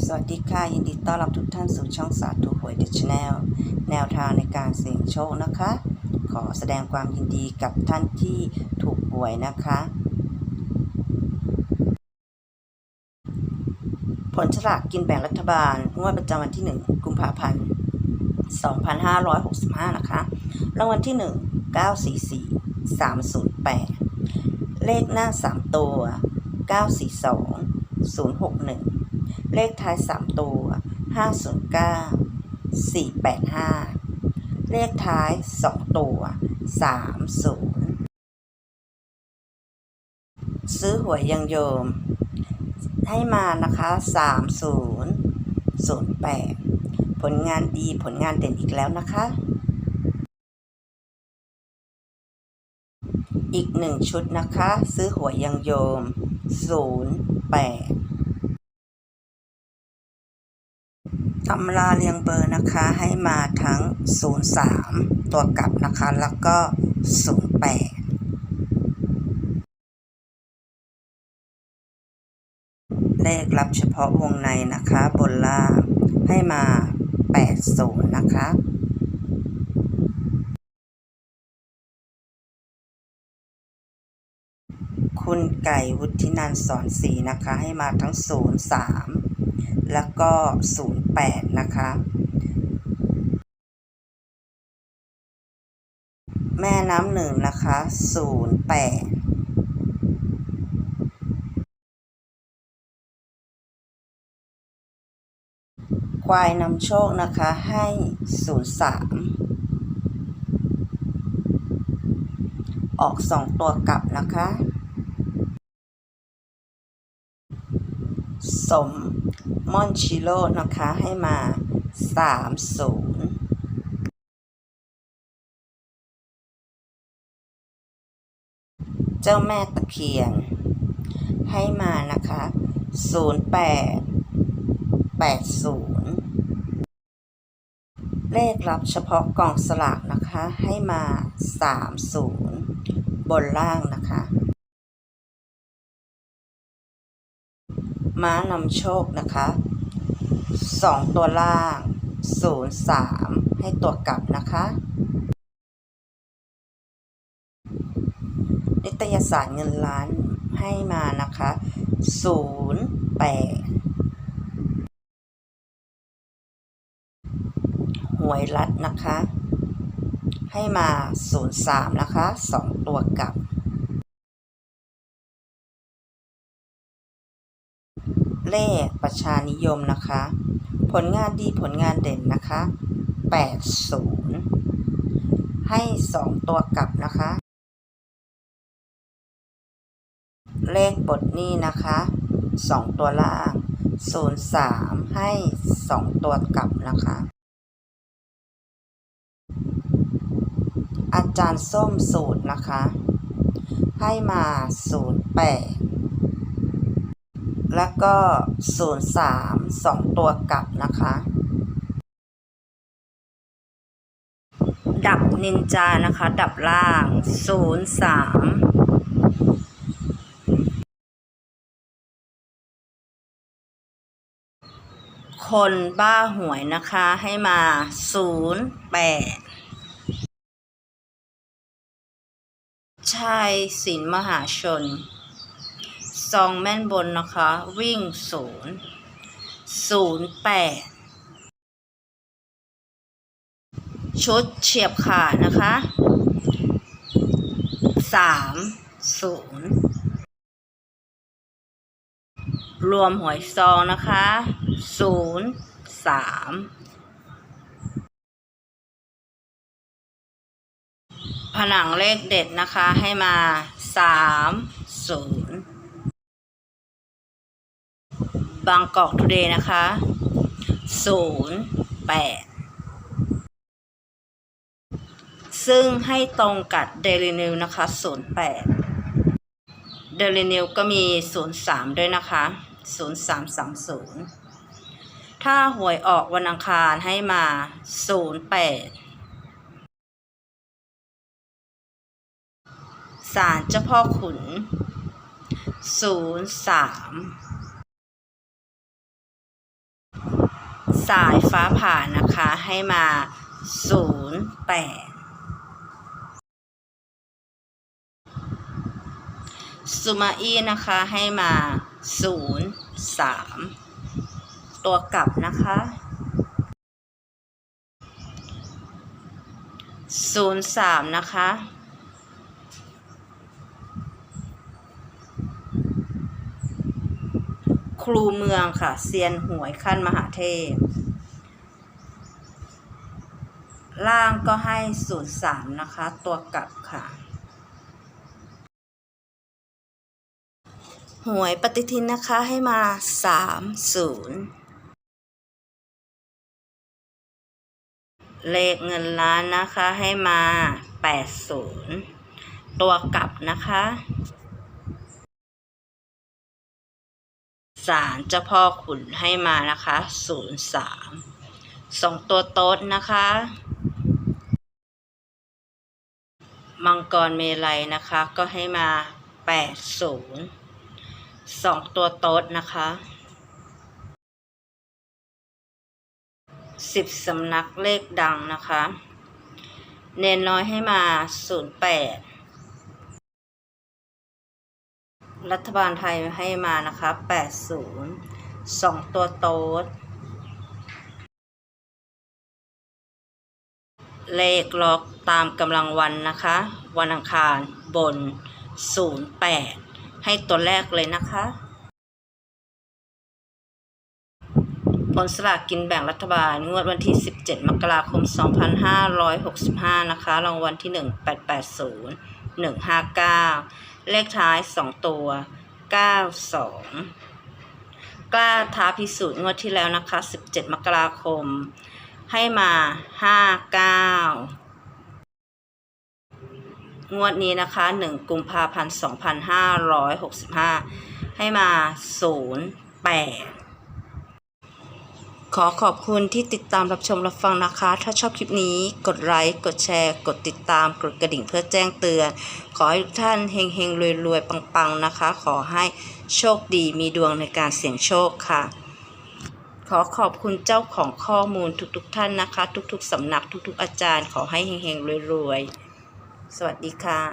สวัสดีค่ะ ยินดีต้อนรับทุกท่านสู่ช่องสาธุหวยเดชแนลแนวทางในการเสี่ยงโชคนะคะ ขอแสดงความยินดีกับท่านที่ถูกหวยนะคะ ผลฉลากกินแบ่งรัฐบาลงวดประจำวันที่ 1 กุมภาพันธ์ 2565 นะคะ รางวัลที่ 1 944 308 เลขหน้า 3 ตัว 942 061 เลขท้าย3ตัว509 485เลขท้าย2ตัว30ซื้อหวยยังโยม ให้มานะคะ3008ผลงานดีผลงานเด่นอีกแล้วนะคะ อีกหนึ่งชุดนะคะ ซื้อหวยยังโยม08 ตำราเรียงเบอร์นะคะให้มาทั้ง 03 ตัวกลับนะคะ แล้วก็ 08เลขรับเฉพาะวงในนะคะ บนล่างให้มา 80 นะคะ คุณไก่วุฒินันสอนศรีนะคะ ให้มาทั้ง 03 แล้วก็ 08 นะคะ แม่น้ำหนึ่งนะคะ 08ควายนำโชคนะคะให้03ออกสองตัวกลับนะคะ สมมอนชิโร่นะคะให้มา 30เจ้าแม่ตะเคียน ให้มานะคะ 08 80 เลขรับเฉพาะกล่องสลากนะคะให้มา 30 บนล่างนะคะ ม้านำโชคนะคะ2ตัวล่าง03ให้ตัวกลับนะคะนิตยสารเงินล้านให้มานะคะ08หวยรัดนะคะ ให้มา 03 นะคะ 2 ตัวกลับ เลขประชานิยมนะคะ ผลงานดีผลงานเด่นนะคะ 80 ให้ 2 ตัวกลับนะคะ เลขบทนี้นะคะ 2 ตัวล่าง 03 ให้ 2 ตัวกลับนะคะ อาจารย์ส้มสูตรนะคะ ให้มา 08 แล้วก็ 03 2 ตัวกลับนะคะ ดับนินจานะคะ ดับล่าง 03คนบ้าหวยนะคะให้มา 08 ชายศิลมหาชน ซองแม่นบนนะคะ วิ่งศูนย์ศูนย์แปดชุดเฉียบขาดนะคะสามศูนย์รวมหวยซองนะคะศูนย์สามผนังเลขเด็ดนะคะให้มาสามศูนย์ บางกอกทูเดย์นะคะศูนย์แปดซึ่งให้ตรงกับเดลินิวนะคะศูนย์แปดเดลินิวก็มีศูนย์สามด้วยนะคะศูนย์สามสามศูนย์ถ้าหวยออกวันอังคารให้มาศูนย์แปดศารเจ้าพ่อขุน 03 สายฟ้าผ่านะคะให้มาศูนย์แปดซูมาอี้นะคะให้มาศูนย์สามตัวกลับนะคะศูนย์สามนะคะ ครูเมืองค่ะเซียนหวยขั้นมหาเทพ ล่างก็ให้ศูนย์สามนะคะ ตัวกลับค่ะ หวยปฏิทินนะคะให้มาสามศูนย์เลขเงินล้านนะคะให้มาแปดศูนย์ตัวกลับนะคะ สารเจ้าพ่อขุนให้มานะคะศูนย์สามสองตัวโต๊ดนะคะ มังกรเมลัยนะคะ ก็ให้มาแปดศูนย์สองตัวโต๊ดนะคะสิบสำนักเลขดังนะคะ เนนน้อยให้มาศูนย์แปด รัฐบาลไทยให้มานะคะ 80 2 ตัวโต๊ด เลขล็อกตามกำลังวันนะคะ วันอังคารบน 08 ให้ตัวแรกเลยนะคะผลสลากกินแบ่งรัฐบาล งวดวันที่ 17 มกราคม 2565 นะคะ รางวัลที่ 1 880 159 เลขท้าย 2 ตัว 92 กล้าท้าพิสูจน์งวดที่แล้วนะคะ 17 มกราคม ให้มา 59 งวดนี้นะคะ 1 กุมภาพันธ์ 2565 ให้มา 08 ขอขอบคุณที่ติดตามรับชมรับฟังนะคะ ถ้าชอบคลิปนี้ กดไลค์กดแชร์ กดติดตาม กดกระดิ่งเพื่อแจ้งเตือน ขอให้ทุกท่านเฮงเฮงรวยรวยๆ ปังๆนะคะ ขอให้โชคดีมีดวงในการเสี่ยงโชคค่ะ ขอขอบคุณเจ้าของข้อมูลทุกๆ ท่านนะคะ ทุกๆสำนักทุกๆ อาจารย์ ขอให้เฮงเฮงรวยรวยๆ สวัสดีค่ะ